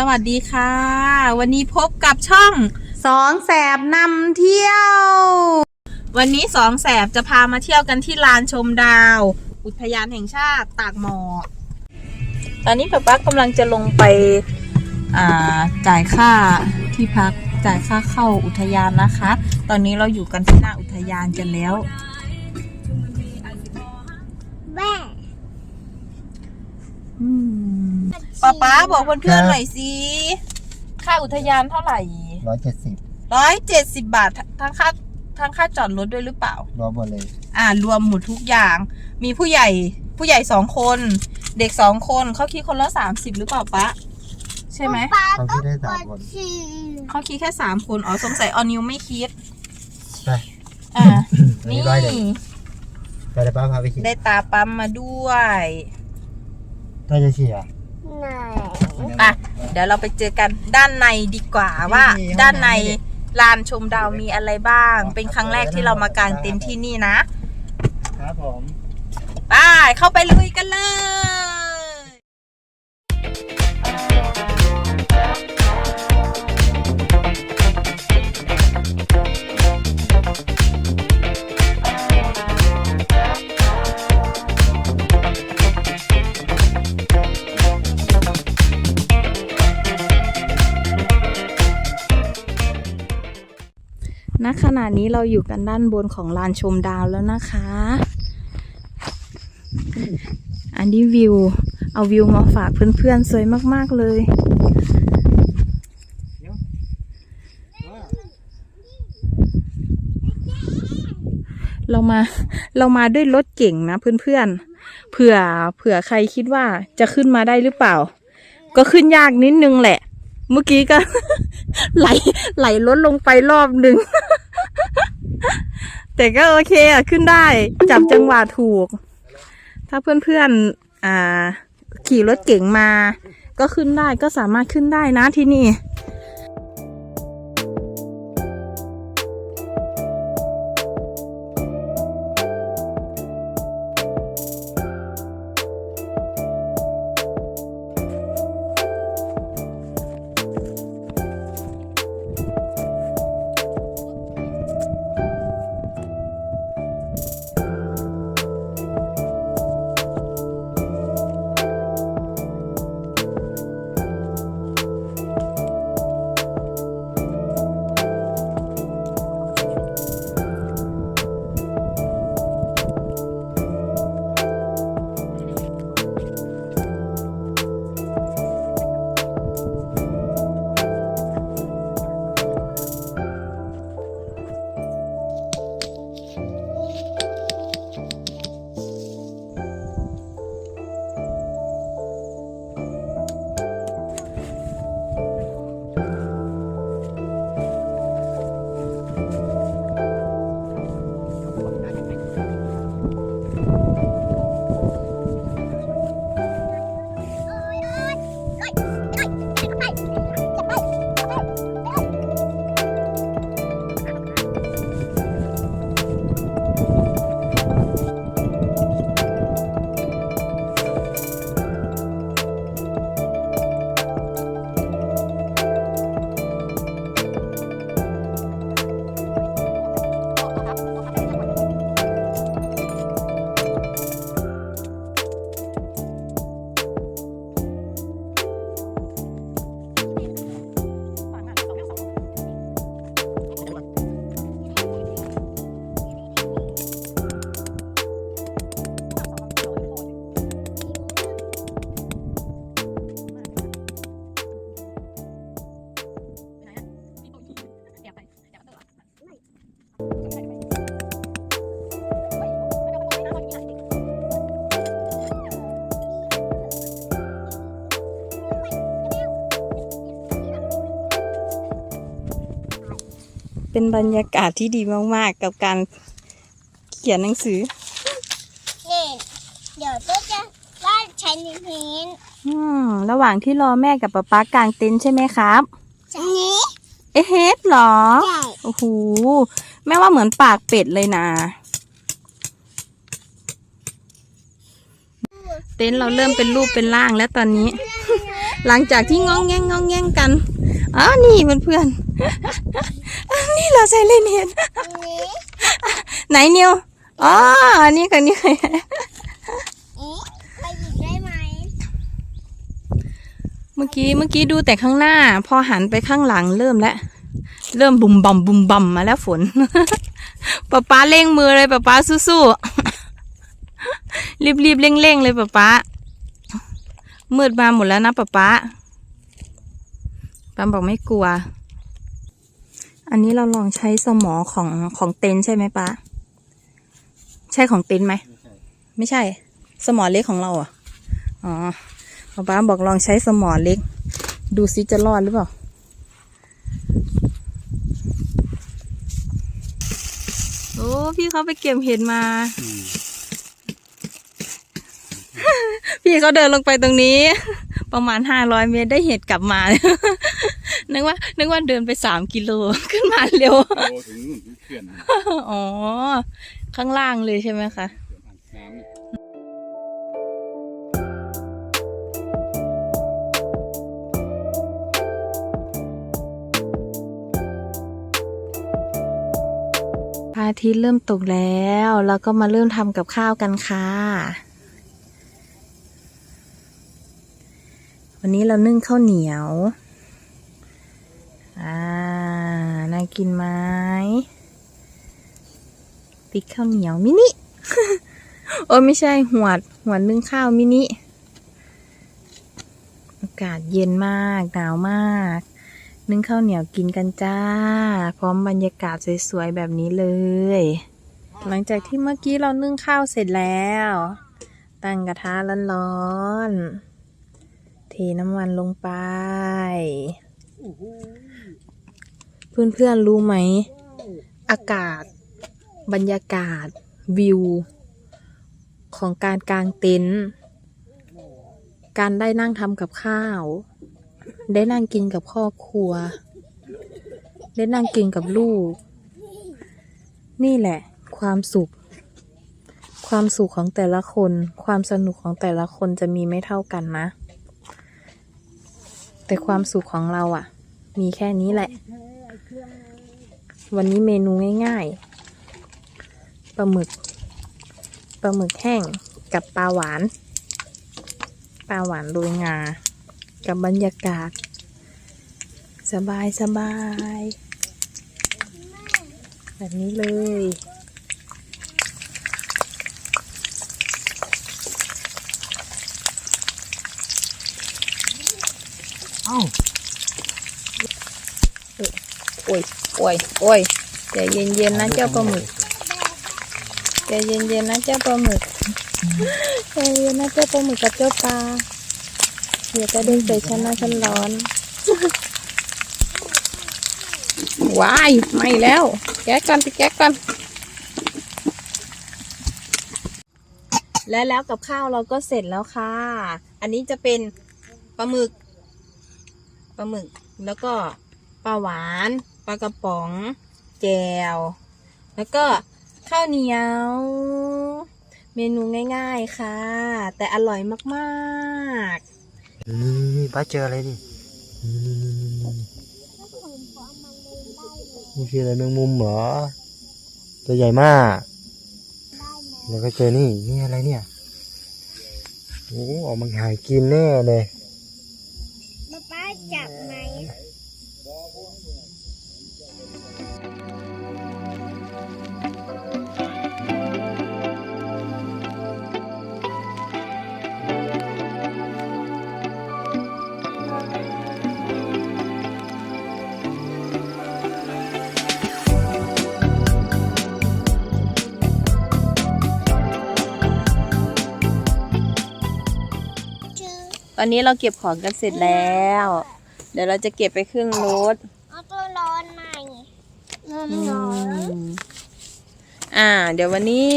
สวัสดีค่ะ วันนี้พบกับช่องสองแสบนำเที่ยว วันนี้สองแสบจะพามาเที่ยวกันที่ลานชมดาว อุทยานแห่งชาติตากหมอกตอนนี้ป๊าป๊ากำลังจะลงไปอ่าจ่ายค่าที่พักจ่ายค่าเข้าอุทยานนะคะ ตอนนี้เราอยู่กันที่หน้าอุทยานกันแล้วแม่อืม ป๊าป๊าบอกเพื่อนๆหน่อยสิค่าอุทยานเท่าไหร่ร้อยเจ็ดสิบร้อยเจ็ดสิบบาททั้งค่าทั้งค่าจอดรถด้วยหรือเปล่า รวมหมดเลย อ่ารวมหมดทุกอย่าง มีผู้ใหญ่ผู้ใหญ่สองคน เด็กสองคนเขาคิดคนละสามสิบหรือเปล่าปะใช่ไหมป๊าเขาก็คิดได้ปสาวมดคนฉี่เขาคิดแค่สามคนอ๋อสงสัยออนิวไม่คิดไปอ่าอันนี่นี้ร้อยเดียวไปเดี๋ยวป้าพาไปขี่ได้ตาปั๊มมาด้วยถ้าจะขี่อะ ไหนอะเดี๋ยวเราไปเจอกันด้านในดีกว่าว่านี่ห้องน้ำด้านในลานชมดาวมีอะไรบ้าง เป็นครั้งแรกที่เรามากางเต็นท์ที่นี่นะครับผมไปเข้าไปลุยกันเลย ณขณะนี้เราอยู่กันด้านบนของลานชมดาวแล้วนะคะ อันนี้วิว เอาวิวมาฝากเพื่อนๆ สวยมากๆเลยเรามาเรามาด้วยรถเก่งนะเพื่อนๆ เผื่อเผื่อใครคิดว่าจะขึ้นมาได้หรือเปล่า ก็ขึ้นยากนิดนึงแหละ เมื่อกี้ก็ ไหลไหลลดลงไปรอบหนึ่ง แต่ก็โอเคอะขึ้นได้ จับจังหวะถูก ถ้าเพื่อนๆอ่า ขี่รถเก๋งมา ก็ขึ้นได้ก็สามารถขึ้นได้นะที่นี่ เป็นบรรยากาศที่ดีมากๆ กับการเขียนหนังสือนี่เดี๋ยวก็จะวาดใช้นิ้วนี้อืมระหว่างที่รอแม่กับป๊าป๊ากางเต็นท์ใช่ไหมครับอันนี้เอ๊ะเฮดเหรอใช่โอ้โหแม่ว่าเหมือนปากเป็ดเลยนะ เต็นท์เราเริ่มเป็นรูปเป็นร่างแล้วตอนนี้ หลังจากที่งองแงงงองแงงกันอ๋อนี่เพื่อนๆอั นนี่เราใช้เล่นเห็นอันนี้ไหนนิวอ๋ออันนี้กันนี่อีไปหยิบได้ไหมเมื่อกี้เมื่อกี้ดูแต่ข้างหน้า พอหันไปข้างหลังเริ่มแล้วเริ่มบุมบัมบุมบัมมาแล้วฝนป๊าป๊าเร่งมือเลยป๊าป๊าสู้ๆรีบๆเร่งๆเลยป๊าป๊ามืดมาหมดแล้วนะป๊าป๊าป๊าบอกไม่กลัว อันนี้เราลองใช้สมอของของเต็นท์ใช่ไหมป๊าใช่ของเต็นท์ไหม ไม่ใช่ สมอเล็กของเราเหรอะอ๋อป๊าป๊าบอกลองใช้สมอเล็ก ดูซิจะรอดหรือเปล่าโอ้พี่เขาไปเก็บเห็ดมา พี่เขาเดินลงไปตรงนี้ ประมาณห้าร้อยเมตรได้เห็ดกลับมา นึกว่า นึกว่าเดินไปสามกิโลขึ้นมาเร็ว โตถึงนู่นถึงเขื่อนเอ๋อ ข้างล่างเลยใช่ไหมคะขื่อนอ่างน้ำเนี่ยพระอาทิตย์เริ่มตกแล้วแล้วก็มาเริ่มทำกับข้าวกันค่ะ วันนี้เรานึ่งข้าวเหนียว อ่า น่ากินไหมติ๊กข้าวเหนียวมินิ โอ้ไม่ใช่หวด หวดนึ่งข้าวมินิ อากาศเย็นมาก หนาวมาก นึ่งข้าวเหนียวกินกันจ้า พร้อมบรรยากาศสวยๆแบบนี้เลย หลังจากที่เมื่อกี้เรานึ่งข้าวเสร็จแล้ว ตั้งกระทะร้อนๆเทน้ำมันลงไป เพื่อนๆรู้ไหม อากาศ บรรยากาศ วิว ของการกางเต็นท์การได้นั่งทำกับข้าว ได้นั่งกินกับครอบครัว ได้นั่งกินกับลูก นี่แหละ ความสุข ความสุขของแต่ละคน ความสนุกของแต่ละคนจะมีไม่เท่ากันนะ แต่ความสุขของเราอะ่ะ มีแค่นี้แหละ วันนี้เมนูง่ายๆ ปลาหมึก ปลาหมึกแห้งกับปลาหวาน ปลาหวานโรยงา กับบรรยากาศ สบายสบาย แบบนี้เลยเอ้า โอ้ยโอ้ยโอ้ยใจเย็นๆนะเจ้าปลาหมึกใจเย็นๆนะเจ้าปลาหมึกใจเย็นนะเจ้าปลาหมึกกับเจ้าปลาอย่ากระด็นใส่ฉันนะฉันร้อนว้ายไม่แล้ว แก๊กก่อนไปแก๊กก่อนและแล้วกับข้าวเราก็เสร็จแล้วค่ะ อันนี้จะเป็นปลาหมึก ปลาหมึก แล้วก็ปลาหวาน ปลากระป๋อง แจว แล้วก็ข้าวเหนียว เมนูง่าย ๆค่ะ แต่อร่อยมากนี่นี่ป้าเจออะไรดินี่นี่นี่นี่นี่นี่คืออะไรแมงมุมเหรอ ตัวใหญ่มาก แล้วก็เจอนี่นี่อะไรเนี่ยโอ้ออกมาหากินแน่เลยป๊าป๊าจับไหม ตอนนี้เราเก็บของกันเสร็จแล้ว เดี๋ยวเราจะเก็บไปขึ้นรถเอาตัวร้อนใหม่ร้อนร้อนอ่า เดี๋ยววันนี้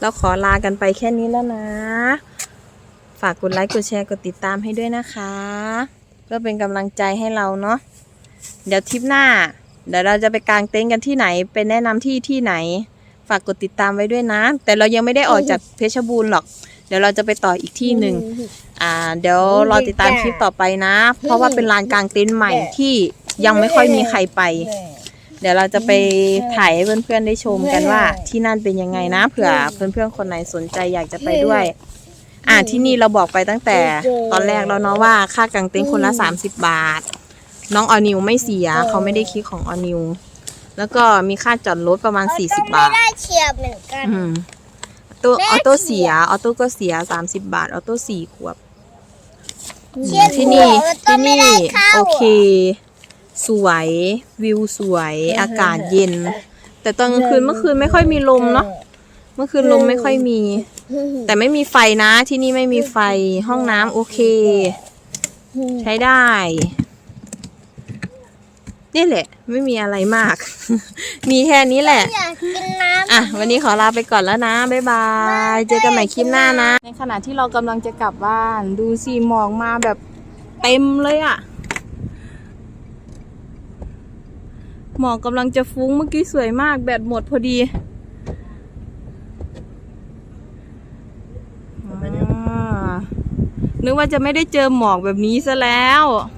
เราขอลากันไปแค่นี้แล้วนะ ฝากกดไลค์กดแชร์กดติดตามให้ด้วยนะคะ เพื่อเป็นกำลังใจให้เราเนาะเดี๋ยวทริปหน้า เดี๋ยวเราจะไปกางเต็นท์กันที่ไหนไปแนะนำที่ที่ไหน ฝากกดติดตามไว้ด้วยนะ แต่เรายังไม่ได้ออกจากเพชรบูรณ์หรอก เดี๋ยวเราจะไปต่ออีกที่หนึ่งอ่า เดี๋ยวรอติดตามคลิปต่อไปนะ เพราะว่าเป็นลานกลางเต็นท์ใหม่ที่ยังไม่ค่อยมีใครไป เดี๋ยวเราจะไปถ่ายให้เพื่อนๆได้ชมกันว่า ที่นั่นเป็นยังไงนะเผื่อเพื่อนๆคนไหนสนใจอยากจะไปด้วย อ่าที่นี่เราบอกไปตั้งแต่ตอนแรกแล้วเนาะว่าค่ากางเต็นท์คนละ 30 บาท น้องออนิวไม่เสียเขาไม่ได้คิดของออนิวแล้วก็มีค่าจอดรถประมาณ 40 บาทไม่ได้เชียร์เหมือนกัน อืมตัวแม่ออโต้เสีเสียยออโต้ก็เสีย30บาท ออโต้สี่ขวบเชียร์ที่นี่หัวก็ที่ไม่นี่ได้เข้าโอเค สวยวิวสวย อากาศเย็น แต่ตอนกลางคืนเมื่อคืนไม่ค่อยมีลมเนาะเมื่อคืนลมไม่ค่อยมี แต่ไม่มีไฟนะที่นี่ไม่มีไฟห้องน้ำโอเค ใช้ได้ นี่แหละ ไม่มีอะไรมาก มีแค่นี้แหละ อยากกินน้ำอะ วันนี้ขอลาไปก่อนแล้วนะ บ๊ายบาย เจอกันใหม่คลิปหน้านะ ในขณะที่เรากำลังจะกลับบ้าน ดูสิหมอกมาแบบเต็มเลยอะ่ะ หมอกกำลังจะฟุ้งเมื่อกี้สวยมาก แบตหมดพอดีอ่านึกว่าจะไม่ได้เจอหมอกแบบนี้ซะแล้วเ